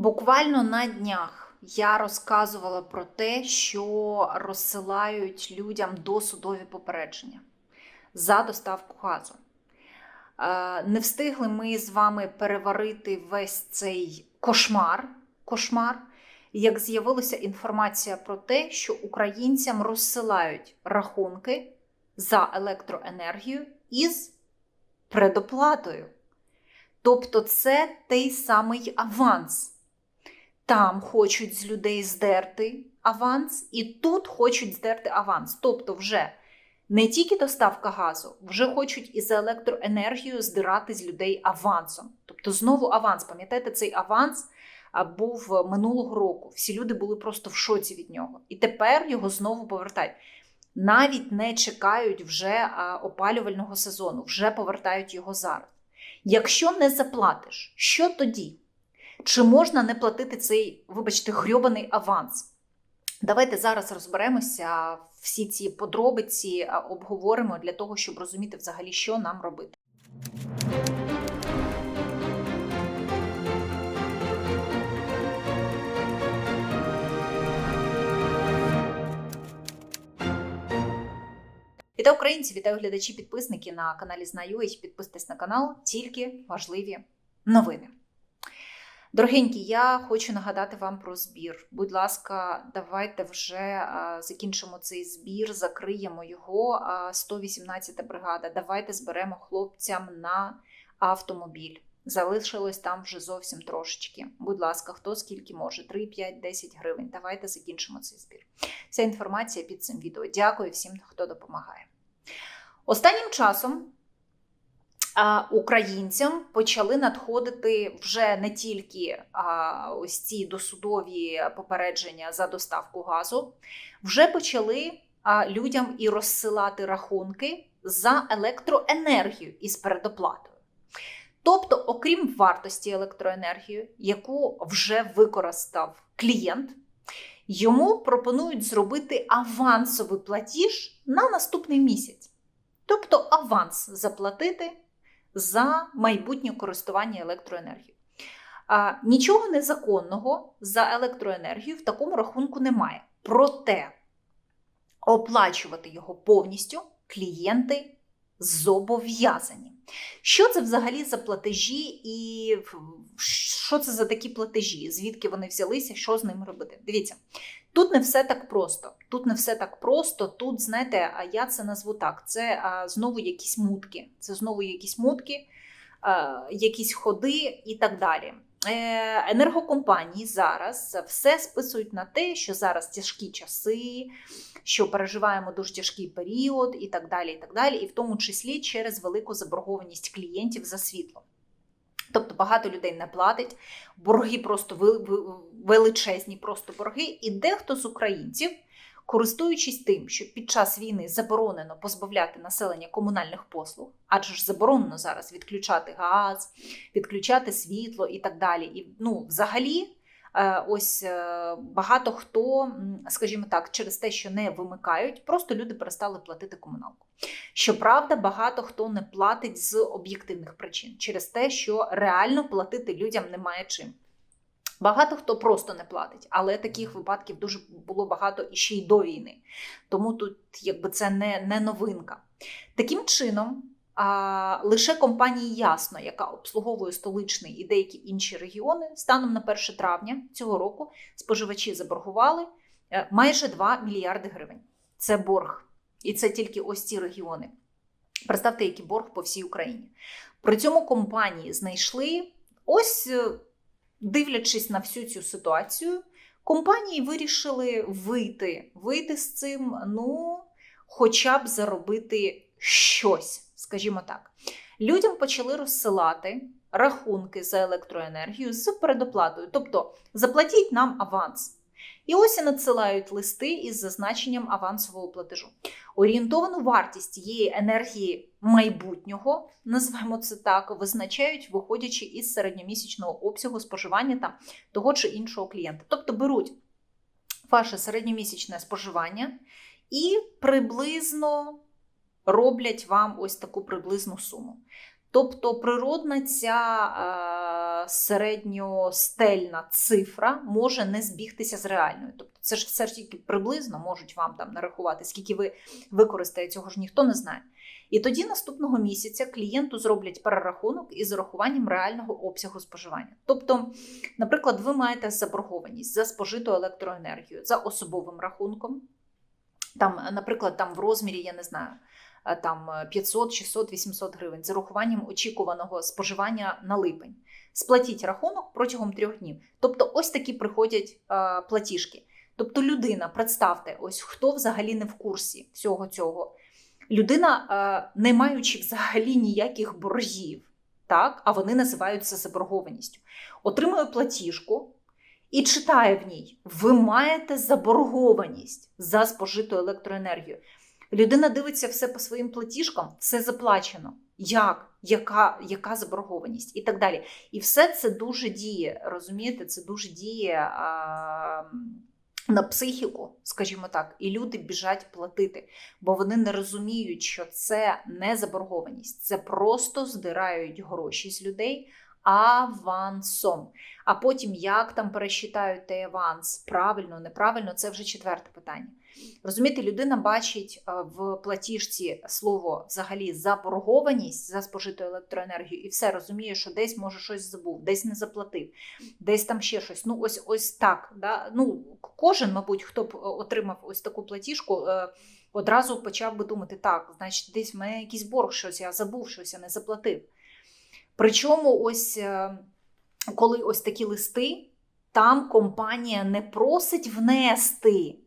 Буквально на днях я розказувала про те, що розсилають людям досудові попередження за доставку газу. Е, Не встигли ми з вами переварити весь цей кошмар, кошмар, як з'явилася інформація про те, що українцям розсилають рахунки за електроенергію із предоплатою. Тобто це той самий аванс. Там хочуть з людей здерти аванс, і тут хочуть здерти аванс. Тобто, вже не тільки доставка газу, вже хочуть і за електроенергію здирати з людей авансом. Тобто, знову аванс. Пам'ятаєте, цей аванс був минулого року. Всі люди були просто в шоці від нього. І тепер його знову повертають. Навіть не чекають вже опалювального сезону, вже повертають його зараз. Якщо не заплатиш, що тоді? Чи можна не платити цей, вибачте, грьобаний аванс? Давайте зараз розберемося, всі ці подробиці обговоримо для того, щоб розуміти взагалі, що нам робити. Вітаю українці, вітаю глядачі, підписники на каналі Знаю. Підписуйтесь на канал, тільки важливі новини. Дорогенькі, я хочу нагадати вам про збір. Будь ласка, давайте вже закінчимо цей збір, закриємо його. А, 118 бригада. Давайте зберемо хлопцям на автомобіль. Залишилось там вже зовсім трошечки. Будь ласка, хто скільки може? 3, 5, 10 гривень. Давайте закінчимо цей збір. Вся інформація під цим відео. Дякую всім, хто допомагає. Останнім часом українцям почали надходити вже не тільки ось ці досудові попередження за доставку газу, вже почали людям і розсилати рахунки за електроенергію із передоплатою. Тобто, окрім вартості електроенергії, яку вже використав клієнт, йому пропонують зробити авансовий платіж на наступний місяць. Тобто аванс заплатити за майбутнє користування електроенергією. Нічого незаконного за електроенергію в такому рахунку немає. Проте оплачувати його повністю клієнти зобов'язані. Що це взагалі за платежі, і що це за такі платежі? Звідки вони взялися, що з ними робити? Дивіться, тут не все так просто. Тут не все так просто. Тут, знаєте, а я це назву так: це а, знову якісь мутки. Це знову якісь мутки, а, якісь ходи і так далі. Е, Енергокомпанії зараз все списують на те, що зараз тяжкі часи, що переживаємо дуже тяжкий період, і так далі, і так далі, і в тому числі через велику заборгованість клієнтів за світло. Тобто багато людей не платить, борги просто величезні, просто борги, і дехто з українців, користуючись тим, що під час війни заборонено позбавляти населення комунальних послуг, адже ж заборонено зараз відключати газ, відключати світло і так далі. І ну, взагалі. Ось багато хто, скажімо так, через те, що не вимикають, просто люди перестали платити комуналку. Щоправда, багато хто не платить з об'єктивних причин через те, що реально платити людям немає чим. Багато хто просто не платить, але таких випадків дуже було багато і ще й до війни. Тому тут, якби це не, не новинка. Таким чином. А лише компанії Ясно, яка обслуговує столичний і деякі інші регіони, станом на 1 травня цього року споживачі заборгували майже 2 мільярди гривень. Це борг. І це тільки ось ці регіони. Представте, який борг по всій Україні. При цьому компанії знайшли, ось дивлячись на всю цю ситуацію, компанії вирішили вийти, вийти з цим, ну, хоча б заробити щось скажімо так, людям почали розсилати рахунки за електроенергію з передоплатою, тобто заплатіть нам аванс. І ось і надсилають листи із зазначенням авансового платежу. Орієнтовану вартість цієї енергії майбутнього, називаємо це так, визначають, виходячи із середньомісячного обсягу споживання там того чи іншого клієнта. Тобто беруть ваше середньомісячне споживання і приблизно роблять вам ось таку приблизну суму. Тобто природна ця е, середньостельна цифра може не збігтися з реальною. Тобто це ж все ж тільки приблизно можуть вам там нарахувати, скільки ви використаєте, цього ж ніхто не знає. І тоді наступного місяця клієнту зроблять перерахунок із урахуванням реального обсягу споживання. Тобто, наприклад, ви маєте заборгованість за спожиту електроенергію за особовим рахунком. Там, наприклад, там в розмірі, я не знаю, там 500, 600, 800 гривень з урахуванням очікуваного споживання на липень. Сплатіть рахунок протягом трьох днів. Тобто, ось такі приходять е, платіжки. Тобто, людина, представте, ось хто взагалі не в курсі всього цього. Людина, е, не маючи взагалі ніяких боргів, так, а вони називаються заборгованістю, отримує платіжку і читає в ній: ви маєте заборгованість за спожиту електроенергію. Людина дивиться все по своїм платіжкам, все заплачено. Як? Яка яка заборгованість? І так далі. І все це дуже діє, розумієте, це дуже діє а, на психіку, скажімо так, і люди біжать платити, бо вони не розуміють, що це не заборгованість, це просто здирають гроші з людей авансом. А потім, як там пересчитають той аванс, правильно, неправильно, це вже четверте питання. Розумієте, людина бачить е, в платіжці слово взагалі заборгованість за спожиту електроенергію, і все розуміє, що десь може щось забув, десь не заплатив, десь там ще щось. Ну, ось ось так. Да? Ну, Кожен, мабуть, хто б отримав ось таку платіжку, е, одразу почав би думати: так, значить, десь в мене якийсь борг, щось я забув, щось я не заплатив. Причому, ось е, коли ось такі листи, там компанія не просить внести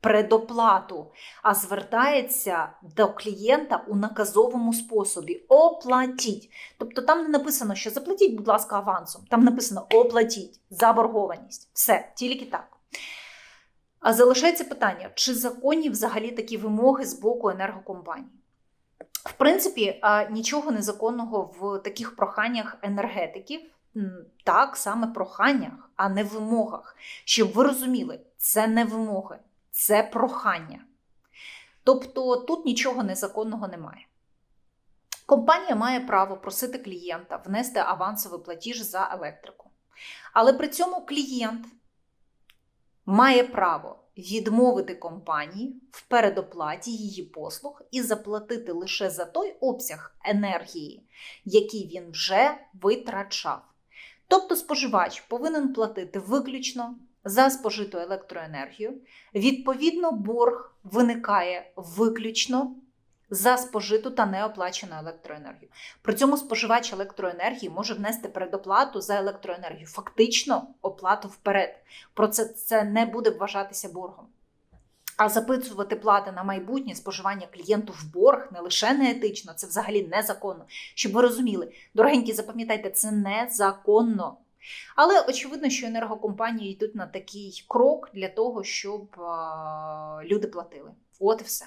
предоплату, а звертається до клієнта у наказовому способі. Оплатіть. Тобто там не написано, що заплатіть, будь ласка, авансом. Там написано оплатіть заборгованість. Все, тільки так. А залишається питання, чи законні взагалі такі вимоги з боку енергокомпаній? В принципі, нічого незаконного в таких проханнях енергетиків, так, саме проханнях, а не вимогах. Щоб ви розуміли, це не вимоги, це прохання. Тобто тут нічого незаконного немає. Компанія має право просити клієнта внести авансовий платіж за електрику. Але при цьому клієнт має право відмовити компанії в передоплаті її послуг і заплатити лише за той обсяг енергії, який він вже витрачав. Тобто споживач повинен платити виключно за спожиту електроенергію. Відповідно, борг виникає виключно за спожиту та неоплачену електроенергію. При цьому споживач електроенергії може внести передоплату за електроенергію, фактично оплату вперед. Про це це не буде вважатися боргом. А записувати плати на майбутнє споживання клієнту в борг не лише не етично, це взагалі незаконно. Щоб ви розуміли, дорогенькі, запам'ятайте, це незаконно. Але очевидно, що енергокомпанії йдуть на такий крок для того, щоб люди платили. От і все.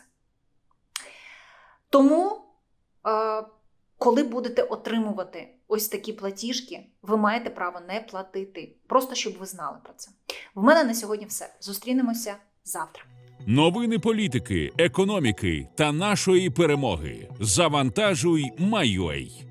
Тому, е, коли будете отримувати ось такі платіжки, ви маєте право не платити. Просто щоб ви знали про це. В мене на сьогодні все. Зустрінемося завтра. Новини політики, економіки та нашої перемоги. Завантажуй, Майой.